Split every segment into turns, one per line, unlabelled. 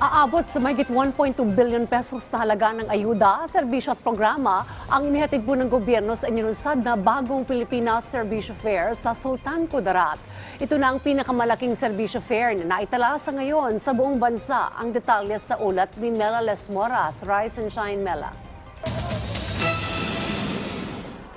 Aabot sa mahigit 1.2 billion pesos na halaga ng ayuda, serbisyo at programa ang inihatid po ng gobyerno sa inilunsad na bagong Pilipinas Serbisyo Fair sa Sultan Kudarat. Ito na ang pinakamalaking serbisyo fair na naitala sa ngayon sa buong bansa. Ang detalye sa ulat ni Mela Lesmoras, Rise and Shine Mela.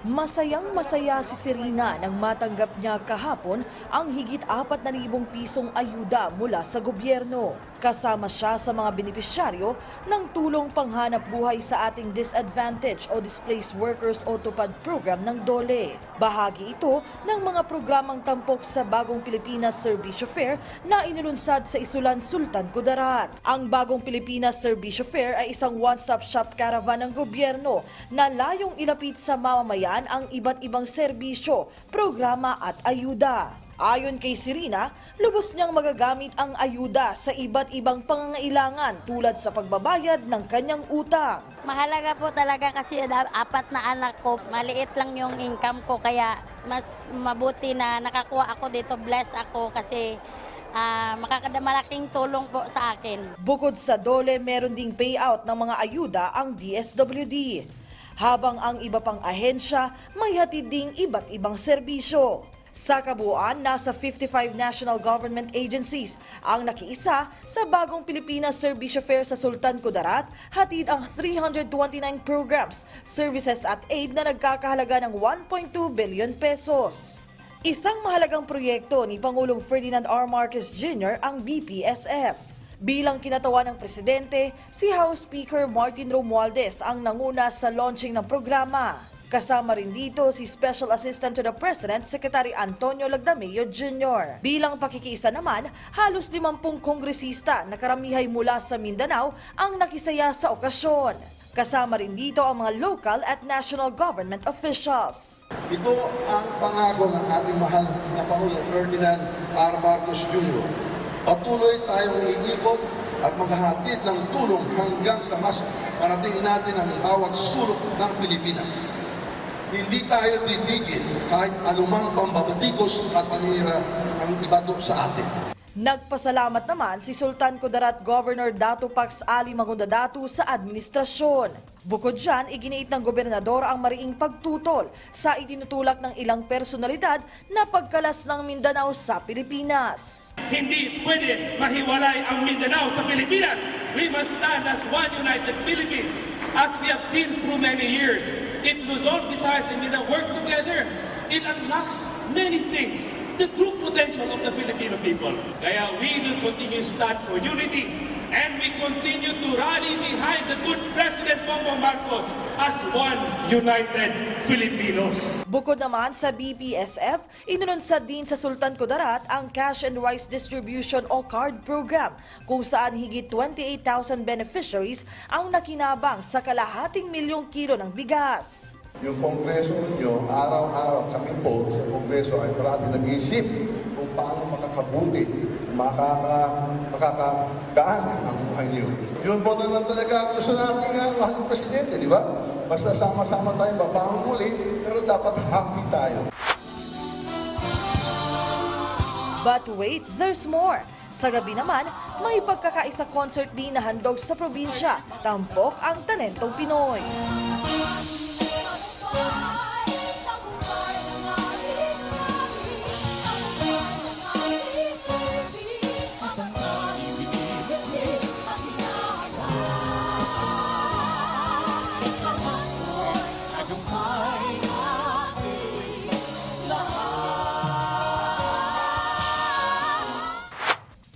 Masayang masaya si Serena nang matanggap niya kahapon ang higit 4,000 pisong ayuda mula sa gobyerno. Kasama siya sa mga benepisyaryo ng tulong panghanap buhay sa ating disadvantaged o displaced workers o program ng DOLE. Bahagi ito ng mga programang tampok sa bagong Pilipinas Serbisyo Fair na inilunsad sa Isulan, Sultan Kudarat. Ang bagong Pilipinas Serbisyo Fair ay isang one-stop shop caravan ng gobyerno na layong ilapit sa mamamayan ang iba't ibang serbisyo, programa at ayuda. Ayon kay Serena, lubos niyang magagamit ang ayuda sa iba't ibang pangangailangan tulad sa pagbabayad ng kanyang utang.
Mahalaga po talaga kasi apat na anak ko, maliit lang yung income ko kaya mas mabuti na nakakuha ako dito, bless ako kasi ah, makakadamalaking tulong po sa akin.
Bukod sa dole, meron ding payout ng mga ayuda ang DSWD. Habang ang iba pang ahensya may hatid ding iba't ibang serbisyo. Sa kabuuan, nasa 55 national government agencies ang nakiisa sa bagong Pilipinas Serbisyo Fair sa Sultan Kudarat, hatid ang 329 programs, services at aid na nagkakahalaga ng 1.2 billion pesos. Isang mahalagang proyekto ni Pangulong Ferdinand R. Marcos Jr. ang BPSF. Bilang kinatawa ng presidente, si House Speaker Martin Romualdez ang nanguna sa launching ng programa. Kasama rin dito si Special Assistant to the President, Secretary Antonio Lagdameo Jr. Bilang pakikiisa naman, halos 50 kongresista na karamihay mula sa Mindanao ang nakisaya sa okasyon. Kasama rin dito ang mga local at national government officials.
Ito ang pangako ng ating mahal na Pangulo Ferdinand R. Marcos Jr. Patuloy tayong iikot at maghahatid ng tulong hanggang sa mas parating natin ang bawat sulok ng Pilipinas. Hindi tayo titigil kahit anumang pambabatikos at panira ang ibato sa atin.
Nagpasalamat naman si Sultan Kudarat Governor Datu Pax Ali Magundadatu sa administrasyon. Bukod dyan, iginiit ng gobernador ang mariing pagtutol sa itinutulak ng ilang personalidad na pagkalas ng Mindanao sa Pilipinas.
Hindi pwede mahiwalay ang Mindanao sa Pilipinas. We must stand as one united Philippines. As we have seen through many years, if Luzon, Visayas, and Mindanao work together, it unlocks many things. The true potential of the Filipino people. Kaya we will continue to stand for unity and we continue to rally behind the good President Bongbong Marcos as one united Filipinos.
Bukod naman sa BPSF, inununsad din sa Sultan Kudarat ang Cash and Rice Distribution o CARD program kung saan higit 28,000 beneficiaries ang nakinabang sa kalahating milyong kilo ng bigas.
Yung kongreso ninyo, araw-araw kami po sa kongreso ay parati nag-iisip kung paano makakabuti, makaka, makakagaan ang buhay niyo. Yun po na lang talaga gusto natin nga, mahal ng presidente, di ba? Basta sama-sama tayo, babangon muli, pero dapat happy tayo.
But wait, there's more. Sa gabi naman, may pagkakaisa concert din na handog sa probinsya. Tampok ang talentong Pinoy.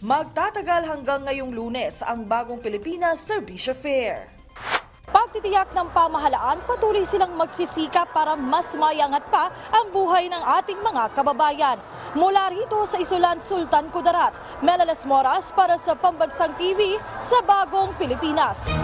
Magtatagal hanggang ngayong lunes ang bagong Pilipinas Serbisyo Fair. Pagtitiyak ng pamahalaan, patuloy silang magsisikap para mas mayangat pa ang buhay ng ating mga kababayan. Mula rito sa Isulan, Sultan Kudarat, Melalas Moras para sa Pambansang TV sa Bagong Pilipinas.